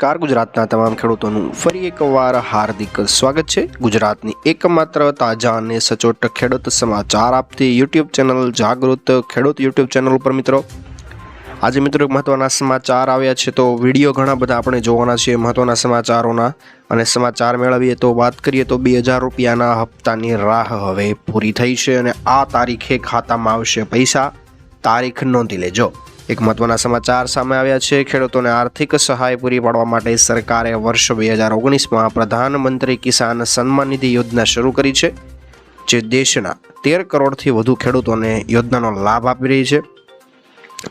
નમસ્કાર. ગુજરાતના તમામ ખેડૂતોનું ફરી એકવાર હાર્દિક સ્વાગત છે. ગુજરાતની એકમાત્ર તાજા અને સચોટ ખેડૂત સમાચાર આપતી યુટ્યુબ ચેનલ જાગૃત ખેડૂત યુટ્યુબ ચેનલ ઉપર મિત્રો, આજે મિત્રો એક મહત્વના સમાચાર આવ્યા છે તો વીડિયો ઘણા બધા આપણે જોવાના છે મહત્વના સમાચારોના અને સમાચાર મેળવીએ તો વાત કરીએ તો બે હજાર રૂપિયાના હપ્તાની રાહ હવે પૂરી થઈ છે અને આ તારીખે ખાતામાં આવશે પૈસા. તારીખ નોંધી લેજો. એક મહત્વના સમાચાર સામે આવ્યા છે. ખેડૂતોને આર્થિક સહાય પૂરી પાડવા માટે સરકારે વર્ષ બે હજાર ઓગણીસમાં પ્રધાનમંત્રી કિસાન સન્માન નિધિ યોજના શરૂ કરી છે, જે દેશના તેર કરોડથી વધુ ખેડૂતોને યોજનાનો લાભ આપી રહી છે.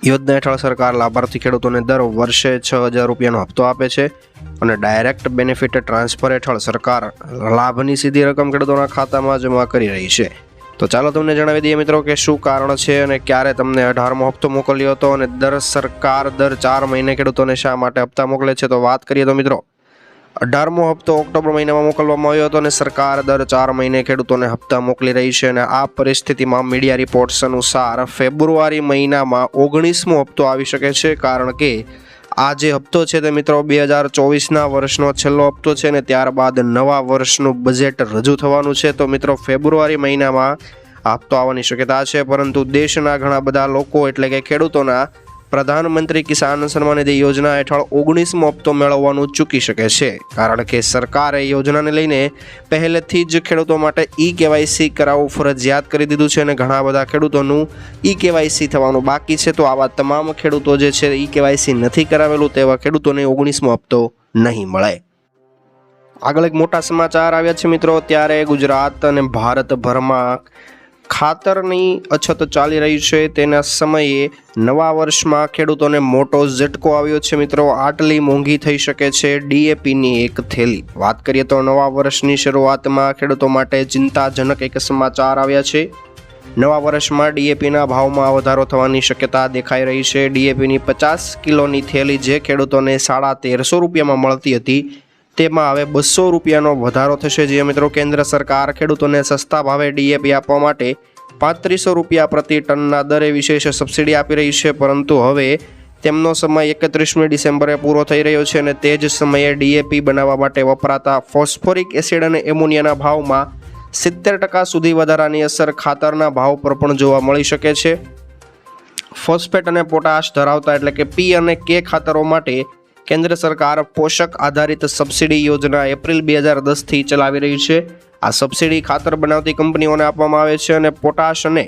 યોજના હેઠળ સરકાર લાભાર્થી ખેડૂતોને દર વર્ષે છ હજાર રૂપિયાનો હપ્તો આપે છે અને ડાયરેક્ટ બેનિફિટ ટ્રાન્સફર હેઠળ સરકાર લાભની સીધી રકમ ખેડૂતોના ખાતામાં જમા કરી રહી છે. તો ચાલો તમને જણાવી દઈએ મિત્રો કે શું કારણ છે અને ક્યારે તમને અઢારમો હપ્તો મોકલ્યો હતો અને દર સરકાર દર ચાર મહિને ખેડૂતોને શા માટે હપ્તા મોકલે છે? તો વાત કરીએ તો મિત્રો, અઢારમો હપ્તો ઓક્ટોબર મહિનામાં મોકલવામાં આવ્યો હતો અને સરકાર દર ચાર મહિને ખેડૂતોને હપ્તા મોકલી રહી છે અને આ પરિસ્થિતિમાં મીડિયા રિપોર્ટ્સ અનુસાર ફેબ્રુઆરી મહિનામાં ઓગણીસમો હપ્તો આવી શકે છે કારણ કે આ જે હપ્તો છે તે મિત્રો બે હજાર ચોવીસના વર્ષનો છેલ્લો હપ્તો છે ને ત્યારબાદ નવા વર્ષનું બજેટ રજૂ થવાનું છે. તો મિત્રો ફેબ્રુઆરી મહિનામાં હપ્તો આવવાની શક્યતા છે, પરંતુ દેશના ઘણા બધા લોકો એટલે કે ખેડૂતોના પ્રધાનમંત્રી કિસાન સન્માન નિધિ યોજના હેઠળ ઓગણીસમો હપ્તો મેળવવાનું ચૂકી શકે છે. કારણ કે સરકારે યોજનાને લઈને પહેલેથી જ ખેડૂતો માટે ઈ કેવાયસી કરાવવું ફરજિયાત કરી દીધું છે અને ઘણા બધા ખેડૂતોનું ઈ કેવાયસી થવાનું બાકી છે. તો આવા તમામ ખેડૂતો જે છે ઈ કેવાયસી નથી કરાવેલું તેવા ખેડૂતોને ઓગણીસમો હપ્તો નહીં મળે. આગળ એક મોટા સમાચાર આવ્યા છે મિત્રો. ત્યારે ગુજરાત અને ભારતભરમાં ખાતરની અછત ચાલી રહી છે. તેના સમયે નવા વર્ષમાં ખેડૂતોને મોટો ઝટકો આવ્યો છે. મિત્રો, આટલી મોંઘી થઈ શકે છે ડીએપીની એક થેલી. વાત કરીએ તો નવા વર્ષની શરૂઆતમાં ખેડૂતો માટે ચિંતાજનક એક સમાચાર આવ્યા છે. નવા વર્ષમાં ડીએપીના ભાવમાં વધારો થવાની શક્યતા દેખાઈ રહી છે. ડીએપીની પચાસ કિલોની થેલી જે ખેડૂતોને સાડા તેરસો રૂપિયામાં મળતી હતી તેમાં હવે બસો રૂપિયાનો વધારો થશે. જે મિત્રો કેન્દ્ર સરકાર ખેડૂતોને સસ્તા ભાવે ડીએપી આપવા માટે પાંત્રીસો રૂપિયા પ્રતિ ટનના દરે વિશેષ સબસિડી આપી રહી છે. પરંતુ હવે તેમનો સમય એકત્રીસમી ડિસેમ્બરે પૂરો થઈ રહ્યો છે અને તે જ સમયે ડીએપી બનાવવા માટે વપરાતા ફોસ્ફોરિક એસિડ અને એમોનિયાના ભાવમાં સિત્તેર ટકા સુધી વધારાની અસર ખાતરના ભાવ પર પણ જોવા મળી શકે છે. ફોસ્ફેટ અને પોટાશ ધરાવતા એટલે કે પી અને કે ખાતરો માટે કેન્દ્ર સરકાર પોષક આધારિત સબસિડી યોજના એપ્રિલ બે હજાર દસથી ચલાવી રહી છે. આ સબસિડી ખાતર બનાવતી કંપનીઓને આપવામાં આવે છે અને પોટાશ અને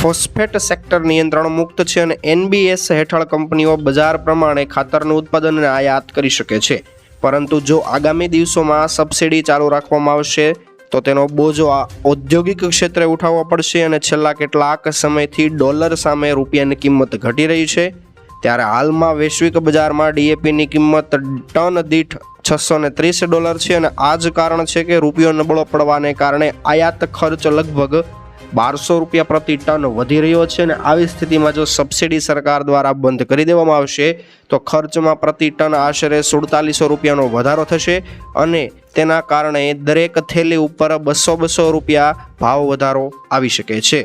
ફોસ્ફેટ સેક્ટર નિયંત્રણ મુક્ત છે અને એનબીએસ હેઠળ કંપનીઓ બજાર પ્રમાણે ખાતરનું ઉત્પાદન અને આયાત કરી શકે છે. પરંતુ જો આગામી દિવસોમાં સબસિડી ચાલુ રાખવામાં આવશે, તો તેનો બોજો આ ઔદ્યોગિક ક્ષેત્રે ઉઠાવવો પડશે અને છેલ્લા કેટલાક સમયથી ડોલર સામે રૂપિયાની કિંમત ઘટી રહી છે. ત્યારે હાલમાં વૈશ્વિક બજારમાં ડીએપીની કિંમત ટન દીઠ છસો ને ત્રીસ ડોલર છે અને આ જ કારણ છે કે રૂપિયો નબળો પડવાને કારણે આયાત ખર્ચ લગભગ બારસો રૂપિયા પ્રતિ ટન વધી રહ્યો છે અને આવી સ્થિતિમાં જો સબસિડી સરકાર દ્વારા બંધ કરી દેવામાં આવશે, તો ખર્ચમાં પ્રતિ ટન આશરે સુડતાલીસો રૂપિયાનો વધારો થશે અને તેના કારણે દરેક થેલી ઉપર બસો બસો રૂપિયા ભાવ વધારો આવી શકે છે.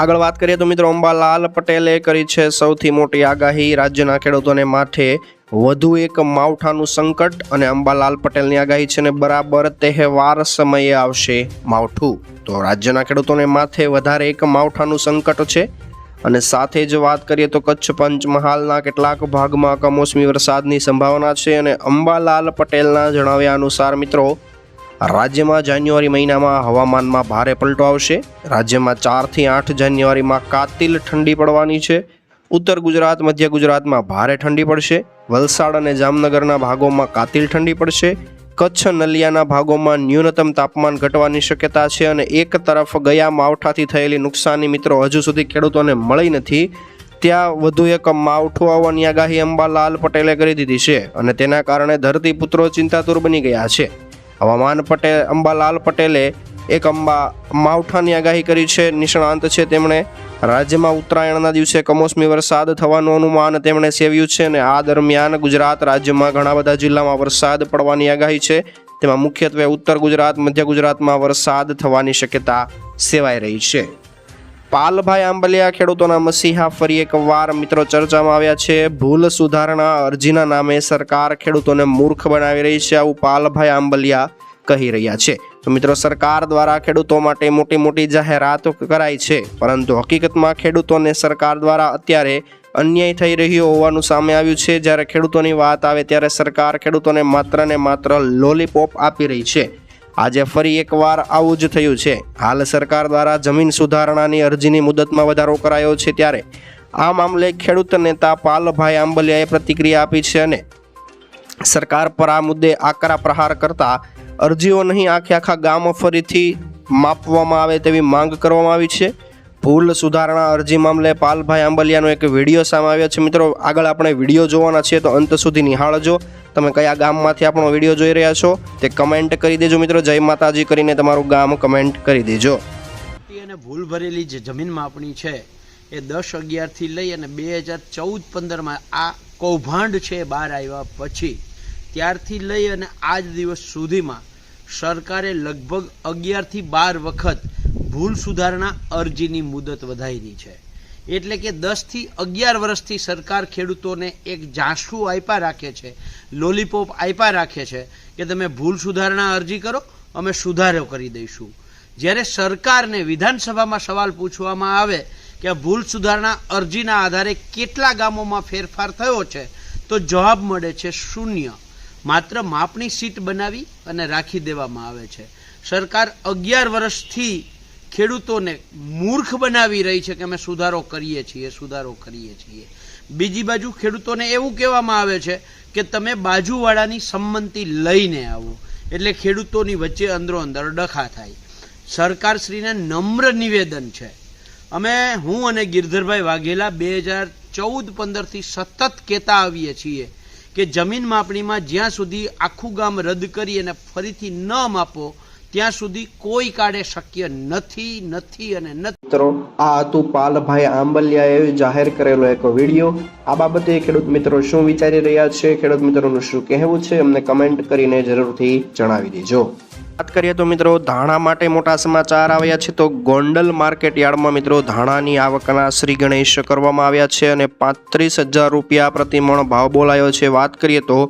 આગળ વાત કરીએ તો મિત્રો અંબાલાલ પટેલે કરી છે સૌથી મોટી આગાહી. રાજ્યના ખેડૂતોને માથે વધુ એક માવઠાનું સંકટ અને અંબાલાલ પટેલની આગાહી છે ને બરાબર તહેવાર સમયે આવશે માવઠું. તો રાજ્યના ખેડૂતોને માથે વધારે એક માવઠાનું સંકટ છે. અને સાથે જ વાત કરીએ તો કચ્છ પંચમહાલના કેટલાક ભાગમાં કમોસમી વરસાદની સંભાવના છે અને અંબાલાલ પટેલના જણાવ્યા અનુસાર મિત્રો રાજ્યમાં જાન્યુઆરી મહિનામાં હવામાનમાં ભારે પલટો આવશે. રાજ્યમાં ચારથી આઠ જાન્યુઆરીમાં કાતિલ ઠંડી પડવાની છે. ઉત્તર ગુજરાત, મધ્ય ગુજરાતમાં ભારે ઠંડી પડશે. વલસાડ અને જામનગરના ભાગોમાં કાતિલ ઠંડી પડશે. કચ્છ, નલિયાના ભાગોમાં ન્યૂનતમ તાપમાન ઘટવાની શક્યતા છે અને એક તરફ ગયા માવઠાથી થયેલી નુકસાની મિત્રો હજુ સુધી ખેડૂતોને મળી નથી. ત્યાં વધુ એક માવઠું આવવાની આગાહી અંબાલાલ પટેલે કરી દીધી છે અને તેના કારણે ધરતીપુત્રો ચિંતાતુર બની ગયા છે. હવામાન પટેલ, અંબાલાલ પટેલે એક અંબા માવઠાની આગાહી કરી છે. નિષ્ણાંત છે તેમણે, રાજ્યમાં ઉત્તરાયણના દિવસે કમોસમી વરસાદ થવાનું અનુમાન તેમણે સેવ્યું છે અને આ દરમિયાન ગુજરાત રાજ્યમાં ઘણા બધા જિલ્લામાં વરસાદ પડવાની આગાહી છે. તેમાં મુખ્યત્વે ઉત્તર ગુજરાત, મધ્ય ગુજરાતમાં વરસાદ થવાની શક્યતા સેવાઈ રહી છે. પાલભાઈ આંબલિયા ખેડૂતોના મસીહા ફરી એકવાર મિત્રો ચર્ચામાં આવ્યા છે. ભૂલ સુધારણા અરજીના નામે સરકાર ખેડૂતોને મૂર્ખ બનાવી રહી છે આવું પાલભાઈ આંબલિયા કહી રહ્યા છે. તો મિત્રો સરકાર દ્વારા ખેડૂતો માટે મોટી મોટી જાહેરાતો કરાઈ છે, પરંતુ હકીકતમાં ખેડૂતોને સરકાર દ્વારા અત્યારે અન્યાય થઈ રહ્યો હોવાનું સામે આવ્યું છે. જ્યારે ખેડૂતોની વાત આવે ત્યારે સરકાર ખેડૂતોને માત્ર ને માત્ર લોલીપોપ આપી રહી છે. આજે ફરી એકવાર આવું જ થયું છે. હાલ સરકાર દ્વારા જમીન સુધારણાની અરજીની મુદતમાં વધારો કરાયો છે ત્યારે આ મામલે ખેડૂત નેતા પાલભાઈ આંબલિયાએ પ્રતિક્રિયા આપી છે અને સરકાર પર આ મુદ્દે આકરા પ્રહાર કરતા અરજીઓ નહીં, આખે આખા ગામ ફરીથી માપવામાં આવે તેવી માંગ કરવામાં આવી છે. ભૂલ સુધારણા અરજી મામલે પાલભાઈ આંબલિયાનો એક વીડિયો સામે આવ્યો છે. મિત્રો, આગળ આપણે વીડિયો જોવાના છીએ તો અંત સુધી નિહાળજો. તમે કયા ગામમાંથી આપણો વીડિયો જોઈ રહ્યા છો તે કમેન્ટ કરી દેજો મિત્રો. જય માતાજી કરીને તમારું ગામ કમેન્ટ કરી દેજો. અને ભૂલ ભરેલી જે જમીન માપણી છે એ દસ અગિયારથી લઈ અને બે હજાર ચૌદ પંદરમાં આ કૌભાંડ છે બહાર આવ્યા પછી ત્યારથી લઈ અને આજ દિવસ સુધીમાં સરકારે લગભગ અગિયારથી બાર વખત ભૂલ સુધારણા અરજીની મુદત વધારી છે. એટલે કે દસથી અગિયાર વર્ષથી સરકાર ખેડૂતોને એક જાસુ આપ્યા રાખે છે, લોલીપોપ આપ્યા રાખે છે કે તમે ભૂલ સુધારણા અરજી કરો, અમે સુધારો કરી દઈશું. જ્યારે સરકારને વિધાનસભામાં સવાલ પૂછવામાં આવે કે ભૂલ સુધારણા અરજીના આધારે કેટલા ગામોમાં ફેરફાર થયો છે, તો જવાબ મળે છે શૂન્ય. માત્ર માપણી સીટ બનાવી અને રાખી દેવામાં આવે છે. સરકાર અગિયાર વર્ષથી ખેડૂતોને મૂર્ખ બનાવી રહી છે કે અમે સુધારો કરીએ છીએ, સુધારો કરીએ છીએ. બીજી બાજુ ખેડૂતોને એવું કહેવામાં આવે છે કે તમે બાજુવાળાની સંમતિ લઈને આવો. એટલે ખેડૂતોની વચ્ચે અંદરો અંદર ડખા થાય. સરકારશ્રીને નમ્ર નિવેદન છે. અમે હું અને ગિરધરભાઈ વાઘેલા બે હજાર ચૌદ પંદરથી સતત કહેતા આવીએ છીએ કે જમીન માપણીમાં જ્યાં સુધી આખું ગામ રદ કરી અને ફરીથી ન માપો ત્યાં સુધી કોઈ કાળે શક્ય નથી નથી અને નથી. મિત્રો, આ હતું પાલભાઈ આંબલિયાએ જાહેર કરેલો એક વીડિયો. આ બાબતે ખેડૂત મિત્રો શું વિચારી રહ્યા છે, ખેડૂત મિત્રોનું શું કહેવું છે, અમને કમેન્ટ કરીને જરૂરથી જણાવી દેજો. વાત કરીએ તો મિત્રો, ધાણા માટે મોટા સમાચાર આવ્યા છે. તો ગોંડલ માર્કેટ યાર્ડમાં મિત્રો, ધાણાની આવકના શ્રી ગણેશ કરવામાં આવ્યા છે અને પાંત્રીસ હજાર રૂપિયા પ્રતિમણ ભાવ બોલાયો છે. વાત કરીએ તો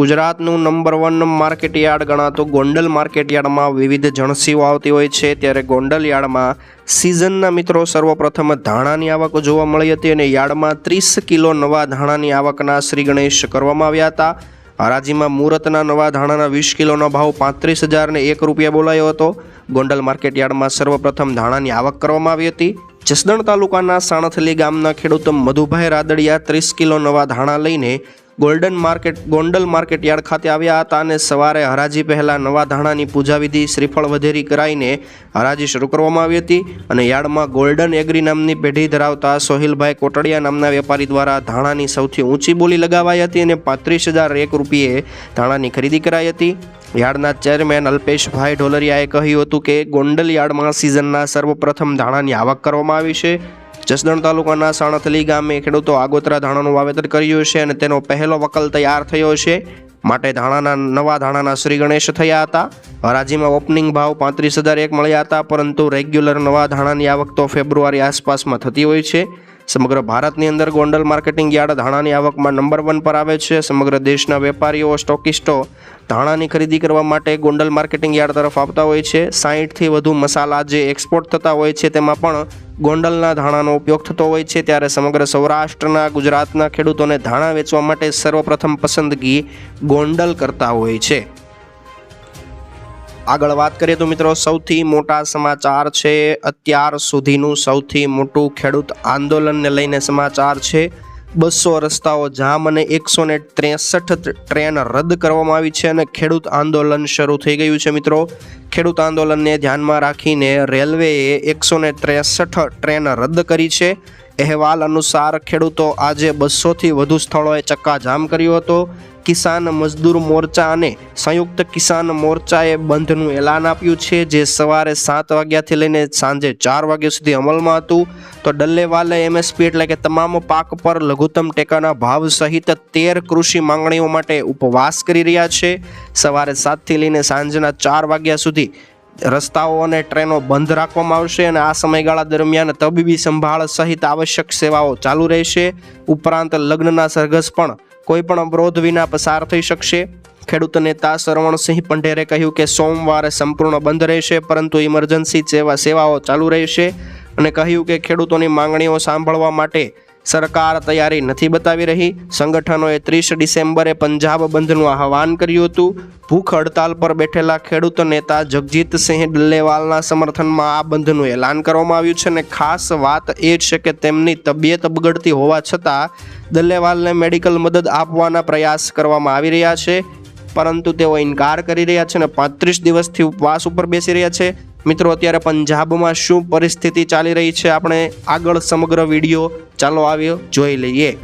ગુજરાતનું નંબર વન માર્કેટ યાર્ડ ગણાતો ગોંડલ માર્કેટ યાર્ડમાં વિવિધ જણસીઓ આવતી હોય છે. ત્યારે ગોંડલ યાર્ડમાં સિઝનના મિત્રો સર્વપ્રથમ ધાણાની આવક જોવા મળી હતી અને યાર્ડમાં ત્રીસ કિલો નવા ધાણાની આવકના શ્રી ગણેશ કરવામાં આવ્યા હતા. હરાજીમાં મુહૂર્તના નવા ધાણાના વીસ કિલોનો ભાવ પાંત્રીસ હજારને એક રૂપિયા બોલાયો હતો. ગોંડલ માર્કેટ યાર્ડમાં સર્વપ્રથમ ધાણાની આવક કરવામાં આવી હતી. જસદણ તાલુકાના સાણથલી ગામના ખેડૂત મધુભાઈ રાદડિયા ત્રીસ કિલો નવા ધાણા લઈને golden market, Gondal market yard ખાતે આવ્યા હતા અને સવારે હરાજી પહેલા નવા ધાણાની પૂજાવિધિ શ્રીફળ વધેરી કરાઈને હરાજી શરૂ કરવામાં આવી હતી અને યાર્ડમાં ગોલ્ડન એગ્રી નામની પેઢી ધરાવતા સોહિલભાઈ કોટડિયા નામના વેપારી દ્વારા ધાણાની સૌથી ઊંચી બોલી લગાવાઈ હતી અને પાંત્રીસ હજાર એક રૂપિયે ધાણાની ખરીદી કરાઈ હતી. યાર્ડના ચેરમેન અલ્પેશભાઈ ઢોલરિયાએ કહ્યું હતું કે ગોંડલ યાર્ડમાં સિઝનના સર્વપ્રથમ ધાણાની આવક કરવામાં આવી છે. જસદણ તાલુકાના સાણથલી ગામે ખેડૂતો આગોતરા ધાણાનું વાવેતર કર્યું છે અને તેનો પહેલો વકલ તૈયાર થયો છે. માટે ધાણાના નવા ધાણાના શ્રી ગણેશ થયા હતા. હરાજીમાં ઓપનિંગ ભાવ પાંત્રીસ હજાર એક મળ્યા હતા, પરંતુ રેગ્યુલર નવા ધાણાની આવક તો ફેબ્રુઆરી આસપાસમાં થતી હોય છે. સમગ્ર ભારતની અંદર ગોંડલ માર્કેટિંગ યાર્ડ ધાણાની આવકમાં નંબર વન પર આવે છે. સમગ્ર દેશના વેપારીઓ, સ્ટોકિસ્ટો ધાણાની ખરીદી કરવા માટે ગોંડલ માર્કેટિંગ યાર્ડ તરફ આવતા હોય છે. સાહીઠથી વધુ મસાલા જે એક્સપોર્ટ થતા હોય છે, તેમાં પણ ગોંડલના ધાણાનો ઉપયોગ થતો હોય છે. ત્યારે સમગ્ર સૌરાષ્ટ્રના, ગુજરાતના ખેડૂતોને ધાણા વેચવા માટે સર્વપ્રથમ પસંદગી ગોંડલ કરતા હોય છે. આગળ વાત કરીએ તો મિત્રો, સૌથી મોટા સમાચાર છે, અત્યાર સુધીનું સૌથી મોટું ખેડૂત આંદોલનને લઈને સમાચાર છે. બસો રસ્તાઓ જામ અને એકસો ને ત્રેસઠ ટ્રેન રદ કરવામાં આવી છે અને ખેડૂત આંદોલન શરૂ થઈ ગયું છે મિત્રો. ખેડૂત આંદોલનને ધ્યાનમાં રાખીને રેલવેએ એકસો ને ત્રેસઠ ટ્રેન રદ કરી છે. અહેવાલ અનુસાર ખેડૂતો આજે બસોથી વધુ સ્થળોએ ચક્કાજામ કર્યો હતો. કિસાન મજદૂર મોરચા અને સંયુક્ત કિસાન મોરચાએ બંધનું એલાન આપ્યું છે, જે સવારે સાત વાગ્યાથી લઈને સાંજે ચાર વાગ્યા સુધી અમલમાં હતું. તો ડલ્લેવાલે એમએસપી એટલે કે તમામ પાક પર લઘુત્તમ ટેકાના ભાવ સહિત તેર કૃષિ માંગણીઓ માટે ઉપવાસ કરી રહ્યા છે. સવારે સાતથી લઈને સાંજના ચાર વાગ્યા સુધી રસ્તાઓ અને ટ્રેનો બંધ રાખવામાં આવશે અને આ સમયગાળા દરમિયાન તબીબી સંભાળ સહિત આવશ્યક સેવાઓ ચાલુ રહેશે. ઉપરાંત લગ્નના સરઘસ પણ કોઈ પણ અવરોધ વિના પસાર થઈ શકશે. ખેડૂત નેતા સરવણસિંહ પંઢેરે કહ્યું કે સોમવારે સંપૂર્ણ બંધ રહેશે, પરંતુ ઇમરજન્સી જેવા સેવાઓ ચાલુ રહેશે અને કહ્યું કે ખેડૂતોની માંગણીઓ સાંભળવા માટે સરકાર તૈયારી નથી બતાવી રહી. સંગઠનોએ ત્રીસ ડિસેમ્બરે પંજાબ બંધનું આહવાન કર્યું હતું. ભૂખ હડતાલ પર બેઠેલા ખેડૂત નેતા જગજીતસિંહ ડલ્લેવાલના સમર્થનમાં આ બંધનું એલાન કરવામાં આવ્યું છે અને ખાસ વાત એ છે કે તેમની તબિયત બગડતી હોવા છતાં દલ્લેવાલને મેડિકલ મદદ આપવાના પ્રયાસ કરવામાં આવી રહ્યા છે. પરંતુ તેઓ ઇનકાર કરી રહ્યા છે અને પાંત્રીસ દિવસથી ઉપવાસ ઉપર બેસી રહ્યા છે. મિત્રો, અત્યારે પંજાબમાં શું પરિસ્થિતિ ચાલી રહી છે? આપણે આગળ સમગ્ર વીડિયો ચાલો આવ્યો જોઈ લઈએ.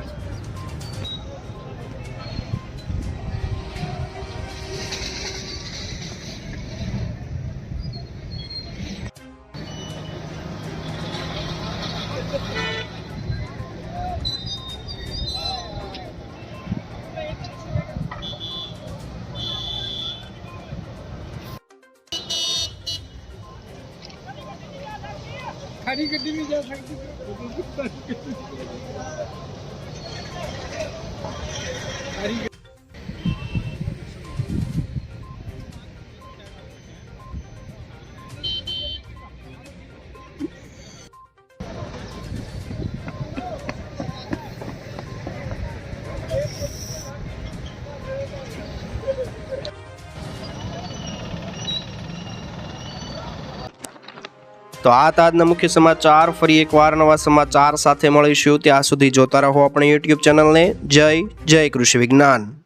ਸਾਡੀ ਗੱਡੀ ਨਹੀਂ ਜਾ ਸਕਦੀ ਸਾਡੀ તો આ હતા આજના મુખ્ય સમાચાર. ફરી એકવાર નવા સમાચાર સાથે મળીશું. ત્યાં સુધી જોતા રહો આપણી યુટ્યુબ ચેનલને. જય જય કૃષિ વિજ્ઞાન.